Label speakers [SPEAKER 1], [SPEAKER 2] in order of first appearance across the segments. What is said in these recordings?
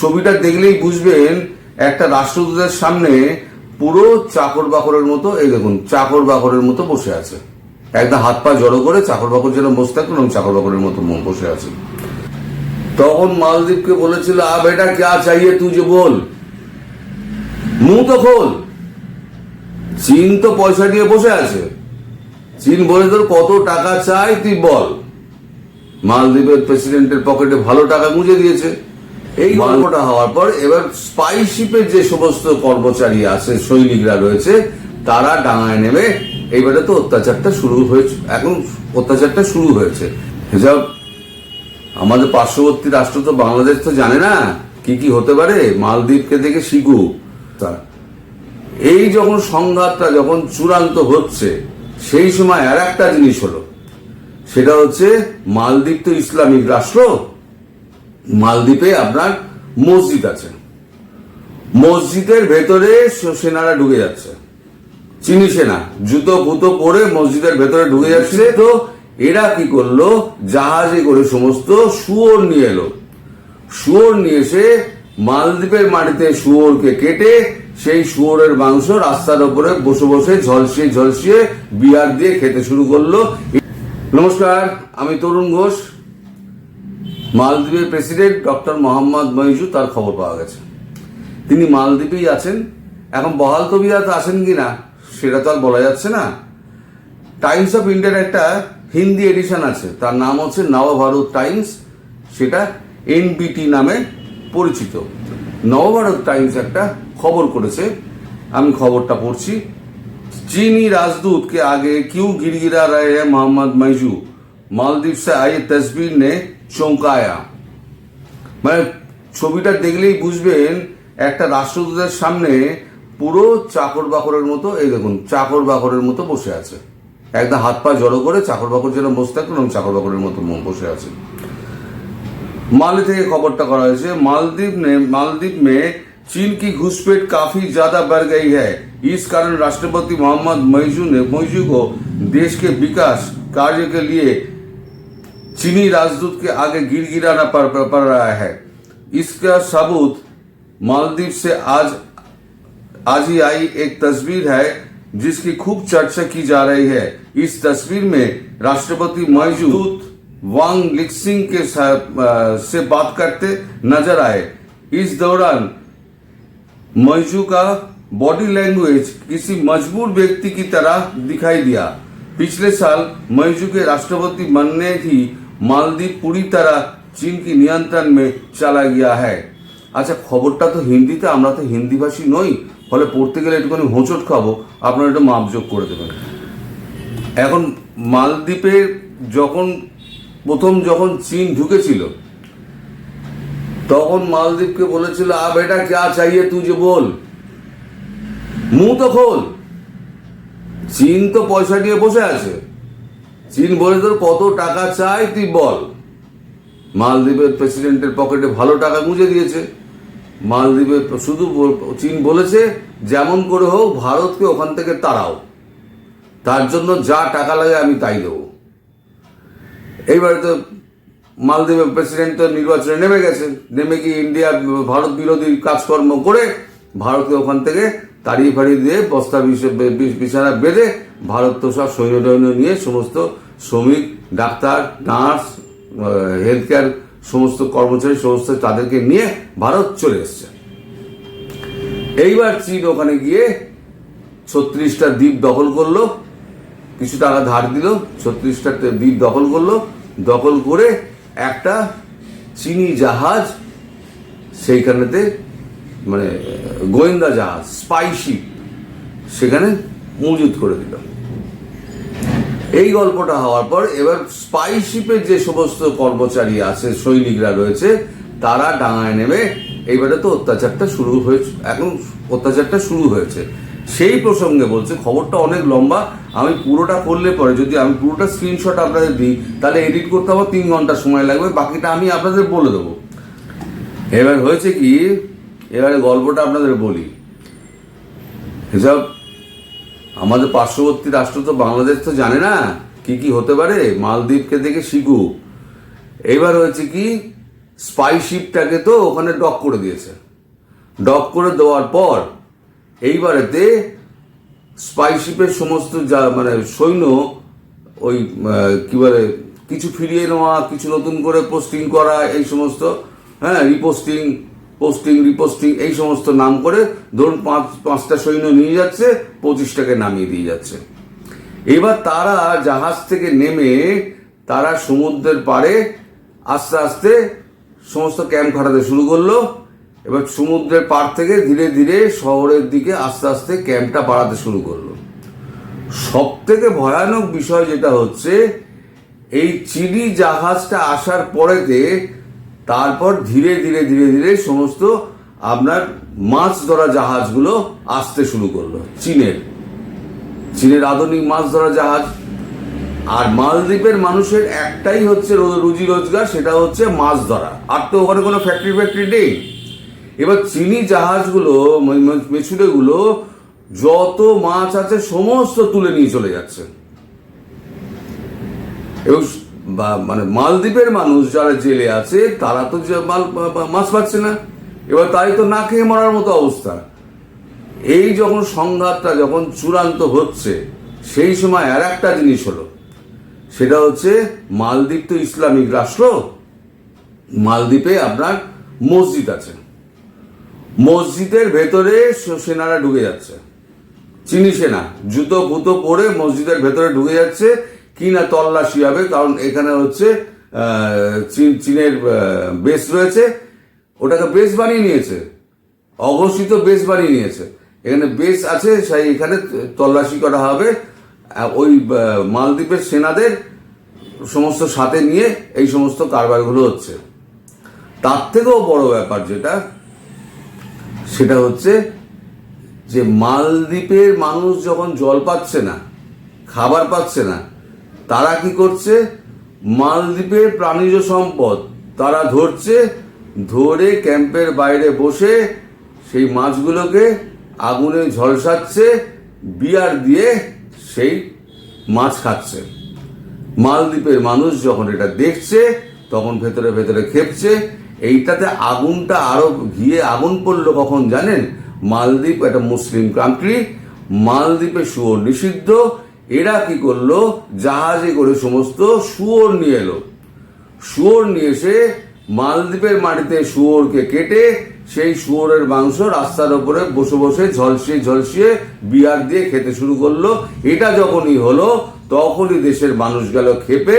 [SPEAKER 1] ছবিটা দেখলেই বুঝবেন, একটা রাষ্ট্রদূতের সামনে পুরো চাকর বাকরের মতো, এই দেখুন, চাকর বাকরের মতো বসে আছে। একদম হাত পা জড়ো করে চাকর বাকর যেন বসে থাকল এবং চাকর বাকরের মতো ম- বসে আছে। তখন মালদ্বীপকে বলেছিল, আ বেটা ক্যা চাইয়ে তুই যে বল? মুখ তো খোল। চীন তো পয়সা দিয়ে বসে আছে। চীন বলে তোর কত টাকা চাই তুই বল। মালদ্বীপের প্রেসিডেন্টের পকেটে ভালো টাকা গুঁজে দিয়েছে। এই গল্পটা হওয়ার পর এবার স্পাইশিপের যে সমস্ত কর্মচারী আছে সৈনিকরা রয়েছে তারা ডাঙায় নেমে এইবারে তো অত্যাচারটা শুরু হয়েছে। এখন অত্যাচারটা শুরু হয়েছে। হিসাব আমাদের পার্শ্ববর্তী রাষ্ট্র তো বাংলাদেশ তো জানে না কি কি হতে পারে। মালদ্বীপকে দেখে শিখুক তা এই যখন সংঘাতটা যখন চূড়ান্ত হচ্ছে সেই সময় আর একটা জিনিস হলো। সেটা হচ্ছে মালদ্বীপ তো ইসলামিক রাষ্ট্র মালদ্বীপে আপনার মসজিদ আছে। মসজিদের ভেতরে সেনারা ঢুকে যাচ্ছে। চিনি সেনা, জুতো পুতো পরে মসজিদের ভেতরে ঢুকে যাচ্ছে। তো এরা কি করল? জাহাজে করে সমস্ত শুয়োর নিয়ে এলো। শুয়োর নিয়ে এসে মালদ্বীপের মাটিতে শুয়োরকে কেটে সেই শুয়োরের মাংস রাস্তার উপরে বসে বসে ঝলসিয়ে ঝলসিয়ে বিয়ার দিয়ে খেতে শুরু করল। নমস্কার, আমি তরুণ ঘোষ। মালদ্বীপের প্রেসিডেন্ট ডক্টর মোহাম্মদ মইজু তার খবর পাওয়া গেছে তিনি মালদ্বীপেই আছেন এখন বহাল তবিয়াত আছেন কিনা সেটা তো আর বলা যাচ্ছে না টাইমস অফ ইন্ডিয়ার একটা হিন্দি এডিশন আছে তার নাম হচ্ছে নবভারত টাইমস সেটা এনবিটি নামে পরিচিত নবভারত টাইমস একটা খবর করেছে আমি খবরটা পড়ছি चीनी राजदूत के आगे क्यों गिड़गिड़ा रहे हैं मोहम्मद मैजू मालदीव से आई तस्वीर ने চমকায়া মানে ছবিটা দেখলেই বুঝবেন একটা রাষ্ট্রদূতের সামনে পুরো চাকর বাকরের মতো এই দেখুন চাকর বাকরের মতো বসে আছে একদম হাত পা জড়ো করে চাকর বাকর যেন বসে থাকলো এবং চাকর বাকরের মতো ম- বসে আছে माली থেকে খবরটা করা হয়েছে मालदीव ने मालदीव में चीन की घुसपैठ काफी ज्यादा बढ़ गई है इस कारण राष्ट्रपति मोहम्मद मैजू ने मैजू को देश के विकास कार्य के लिए चीनी राजदूत के आगे गिर गिराना पड़, रहा है। इसका सबूत मालदीव से आज आज ही आई एक तस्वीर है जिसकी खूब चर्चा की जा रही है। इस तस्वीर में राष्ट्रपति मौजूद वांग लिक्सिंग के से बात करते नज़र आए। इस दौरान मौजू का बॉडी लैंग्वेज किसी मजबूर व्यक्ति की तरह दिखाई दिया। पिछले साल मौजू के राष्ट्रपति बनने ही मालदीव पूरी तरह चीन की नियंत्रण में चला गया है আচ্ছা খবরটা তো হিন্দিতে আমরা তো হিন্দি ভাষী নই ফলে পড়তে গেলে একটুখানি হোঁচট খাবো আপনারা একটু মাপযোগ করে দেবেন এখন মালদ্বীপে যখন প্রথম যখন চীন ঢুকেছিল তখন মালদ্বীপকে বলেছিল আ বেটা ক্যা চাইয়ে তুই যে বল মুখ তো খোল চীন তো পয়সা দিয়ে বসে আছে চীন বলে তোর কত টাকা চাই তুই বল। মালদ্বীপের প্রেসিডেন্টের পকেটে ভালো টাকা গুঁজে দিয়েছে। মালদ্বীপের শুধু চীন বলেছে, যেমন করে হোক ভারতকে ওখান থেকে তাড়াও। তার জন্য যা টাকা লাগে আমি তাই দেবো। এইবারে তো মালদ্বীপের প্রেসিডেন্ট তো নির্বাচনে নেমে গেছে। নেমে কি ইন্ডিয়া, ভারত বিরোধী কাজকর্ম করে ভারতকে ওখান থেকে তাড়িয়ে ফাড়িয়ে দিয়ে বস্তা বিছানা বেঁধে ভারত তো সব সৈন্য নিয়ে সমস্ত শ্রমিক, ডাক্তার, নার্স হেলথ কেয়ার সমস্ত কর্মচারী সমস্ত তাদেরকে নিয়ে ভারত চলে এসছে। এইবার চীন ওখানে গিয়ে ছত্রিশটা দ্বীপ দখল করল, কিছু টাকা ধার দিল, ছত্রিশটা দ্বীপ দখল করল, দখল করে একটা চিনি জাহাজ সেইখানেতে মানে গোয়েন্দা জাহাজ স্পাইশিপ সেখানে মজুত করে দিল। এই গল্পটা হওয়ার পর এবার স্পাইশিপের যে সমস্ত কর্মচারী আছে, সৈনিকরা রয়েছে, তারা ডাঙায় নেমে এইবারে তো অত্যাচারটা শুরু হয়েছে, এখন অত্যাচারটা শুরু হয়েছে। সেই প্রসঙ্গে বলছে, খবরটা অনেক লম্বা, আমি পুরোটা করলে পরে যদি আমি পুরোটা স্ক্রিনশট আপনাদের দিই, তাহলে এডিট করতে আমার তিন ঘণ্টা সময় লাগবে, বাকিটা আমি আপনাদের বলে দেবো। এবার হয়েছে কি এবারে গল্পটা আপনাদের বলি। এসব, আমাদের পার্শ্ববর্তী রাষ্ট্র তো বাংলাদেশ তো জানে না কি কি হতে পারে। মালদ্বীপকে দেখে শিখু। এবার হয়েছে কি স্পাইশিপটাকে তো ওখানে ডক করে দিয়েছে। ডক করে দেওয়ার পর এইবারেতে স্পাইশিপের সমস্ত যা মানে সৈন্য, ওই কি বলে, কিছু ফিরিয়ে নেওয়া, কিছু নতুন করে পোস্টিং করা, এই সমস্ত হ্যাঁ রিপোস্টিং পোস্টিং রিপোস্টিং এই সমস্ত নাম করে ধরুন পাঁচ, পাঁচটা সৈন্য নিয়ে যাচ্ছে, পঁচিশটাকে নামিয়ে দিয়ে যাচ্ছে। এবার তারা জাহাজ থেকে নেমে তারা সমুদ্রের পাড়ে আস্তে আস্তে সমস্ত ক্যাম্প খাটাতে শুরু করল। এবার সমুদ্রের পাড় থেকে ধীরে ধীরে শহরের দিকে আস্তে আস্তে ক্যাম্পটা বাড়াতে শুরু করল। সব থেকে ভয়ানক বিষয় যেটা হচ্ছে, এই চিনি জাহাজটা আসার পরেতে তারপর ধীরে ধীরে ধীরে ধীরে সমস্ত আপনার মাছ ধরা জাহাজগুলো আসতে শুরু করল, চীনের। চীনের আধুনিক মাছ ধরা জাহাজ। আর মালদ্বীপের মানুষের একটাই হচ্ছে রুজি রোজগার, সেটা হচ্ছে মাছ ধরা। আর তো ওখানে কোনো ফ্যাক্টরি ফ্যাক্টরি নেই। এবার চিনি জাহাজগুলো, ম- ম- মেছুরেগুলো যত মাছ আছে সমস্ত তুলে নিয়ে চলে যাচ্ছে। এবং বা- মানে মালদ্বীপের মানুষ যারা জেলে আছে, তারা তো মাল মাছ পাচ্ছে না। এবার তাই তো না খেয়ে মরার মতো অবস্থা। এই যখন সংঘাতটা যখন চূড়ান্ত হচ্ছে, সেই সময় আর একটা জিনিস হলো। সেটা হচ্ছে, মালদ্বীপ তো ইসলামিক রাষ্ট্র। মালদ্বীপে আপনার মসজিদ আছে। মসজিদের ভেতরে সেনারা ঢুকে যাচ্ছে। চিনি সেনা জুতো ফুতো পরে মসজিদের ভেতরে ঢুকে যাচ্ছে। কি না তল্লাশি হবে, কারণ এখানে হচ্ছে চীন, চীনের বেস রয়েছে। ওটাকে বেস বানিয়ে নিয়েছে। অঘোষিত বেস বানিয়ে নিয়েছে। এখানে বেস আছে, সেই এখানে তল্লাশি করা হবে। ওই মালদ্বীপের সেনাদের সমস্ত সাথে নিয়ে এই সমস্ত কারবারগুলো হচ্ছে। তার থেকেও বড় ব্যাপার যেটা, সেটা হচ্ছে যে মালদ্বীপের মানুষ যখন জল পাচ্ছে না, খাবার পাচ্ছে না তারা কি করছে? মালদ্বীপের প্রাণীজ সম্পদ তারা ধরছে, ধরে ক্যাম্পের বাইরে বসে সেই মাছগুলোকে আগুনে ঝলসাচ্ছে, বিয়ার দিয়ে সেই মাছ খাচ্ছে। মালদ্বীপের মানুষ যখন এটা দেখছে, তখন ভেতরে ভেতরে খেপছে। এইটাতে আগুনটা আরও ঘিয়ে আগুন পড়ল কখন জানেন? মালদ্বীপ একটা মুসলিম কান্ট্রি মালদ্বীপে শুয়োর নিষিদ্ধ এরা কি করল? জাহাজে করে সমস্ত শুয়োর নিয়ে এলো। শুয়োর নিয়ে এসে মালদ্বীপের মাটিতে শুয়োরকে কেটে সেই শুয়োরের মাংস রাস্তার উপরে বসে বসে ঝলসিয়ে ঝলসিয়ে বিয়ার দিয়ে খেতে শুরু করল। এটা যখনই হলো, তখনই দেশের মানুষ গেল খেপে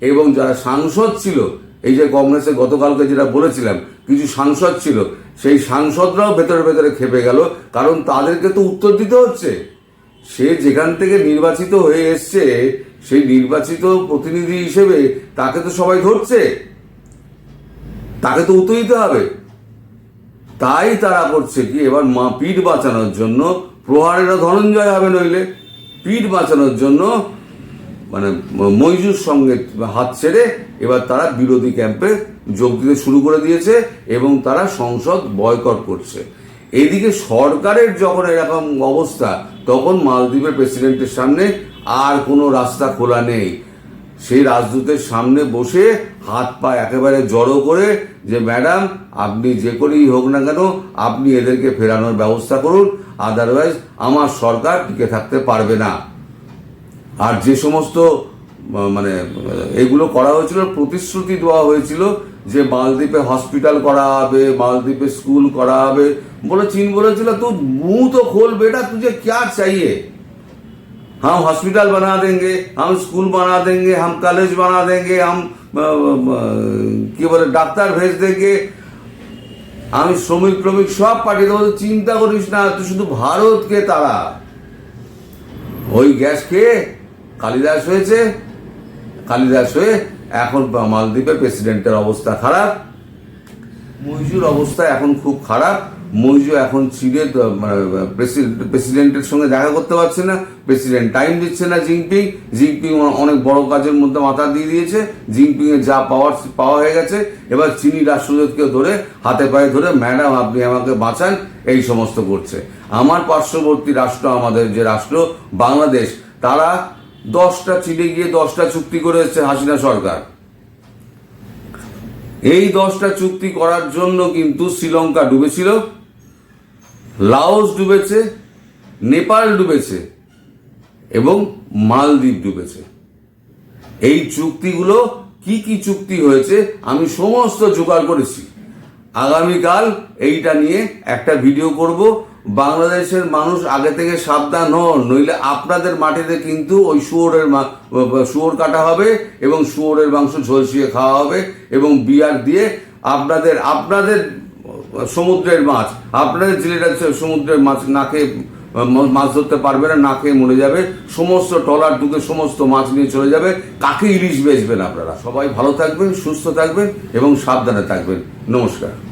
[SPEAKER 1] এবং যারা সাংসদ ছিল, এই যে কংগ্রেসে গতকালকে যেটা বলেছিলাম, কিছু সাংসদ ছিল, সেই সাংসদরাও ভেতরে ভেতরে খেপে গেল। কারণ তাদেরকে তো উত্তর দিতে হচ্ছে। সে যেখান থেকে নির্বাচিত হয়ে এসছে, সেই নির্বাচিত প্রতিনিধি হিসেবে তাকে তো সবাই ধরছে। তাকে তো উত্তর দিতে হবে। তাই তারা করছে কি, এবার মা পিঠ বাঁচানোর জন্য প্রহারেরা ধনঞ্জয় হবে নইলে। পিঠ বাঁচানোর জন্য মানে ম- মইজুর সঙ্গে হাত ছেড়ে এবার তারা বিরোধী ক্যাম্পে যোগ দিতে শুরু করে দিয়েছে এবং তারা সংসদ বয়কট করছে। এদিকে সরকারের যখন এরকম অবস্থা তখন মালদ্বীপের প্রেসিডেন্টের সামনে আর কোনো রাস্তা খোলা নেই। সেই রাজদূতের সামনে বসে হাত পা একেবারে জড়ো করে যে, ম্যাডাম, আপনি যে করেই হোক না কেন, আপনি এদেরকে ফেরানোর ব্যবস্থা করুন। আদারওয়াইজ আমার সরকার টিকে থাকতে পারবে না। আর যে সমস্ত মানে এগুলো করা হয়েছিল, প্রতিশ্রুতি দেওয়া হয়েছিল যে, মালদ্বীপে হসপিটাল করা হবে, মালদ্বীপে স্কুল করা হবে বলে চীন বলেছিল তুই মুহ তো খোল বেটা बेटा ক্যা क्या चाहिए হসপিটাল বানা बना স্কুল বানা स्कूल बना देंगे हम कॉलेज बना देंगे কি বলে, ডাক্তার ভেজ দেখে আমি শ্রমিক প্রমিক সব পাঠিয়ে দেবো চিন্তা করিস না, তুই শুধু ভারতকে তারা ওই গ্যাস খেয়ে কালিদাস হয়েছে? কালিদাস হয়ে এখন মালদ্বীপের প্রেসিডেন্টের অবস্থা খারাপ। মহিজুর অবস্থা এখন খুব খারাপ। মইজু এখন চিড়ে প্রেসিডেন্টের সঙ্গে দেখা করতে পারছে না, প্রেসিডেন্ট টাইম দিচ্ছে না জিনপিং জিনপিং অনেক বড় কাজের মধ্যে মাথা দিয়ে দিয়েছে জিনপিং এর যা পাওয়ার, পাওয়া হয়ে গেছে, এবার চিনি রাষ্ট্রদূতকে ধরে, হাতে পায়ে ধরে, ম্যাডাম, আপনি আমাকে বাঁচান এই সমস্ত করছে। আমার পার্শ্ববর্তী রাষ্ট্র, আমাদের যে রাষ্ট্র, বাংলাদেশ, তারা দশটা চিনে গিয়ে দশটা চুক্তি করে এসছে হাসিনা সরকার। এই দশটা চুক্তি করার জন্য কিন্তু শ্রীলঙ্কা ডুবেছিল। লাওস ডুবেছে, নেপাল ডুবেছে এবং মালদ্বীপ ডুবেছে। এই চুক্তিগুলো কি কি চুক্তি হয়েছে আমি সমস্ত জোগাড় করেছি। আগামীকাল এইটা নিয়ে একটা ভিডিও করব। বাংলাদেশের মানুষ আগে থেকে সাবধান হন, নইলে আপনাদের মাটিতে কিন্তু ওই শুয়োরের শুয়োর কাটা হবে এবং শুয়োরের মাংস ঝলসিয়ে খাওয়া হবে এবং বিয়ার দিয়ে আপনাদের আপনাদের সমুদ্রের মাছ। আপনাদের জেলেরা সমুদ্রের মাছ না খেয়ে মাছ ধরতে পারবে না না খেয়ে মরে যাবে। সমস্ত টলার ঢুকে সমস্ত মাছ নিয়ে চলে যাবে। কাকে ইলিশ বেচবেন আপনারা? সবাই ভালো থাকবেন, সুস্থ থাকবেন এবং সাবধানে থাকবেন। নমস্কার।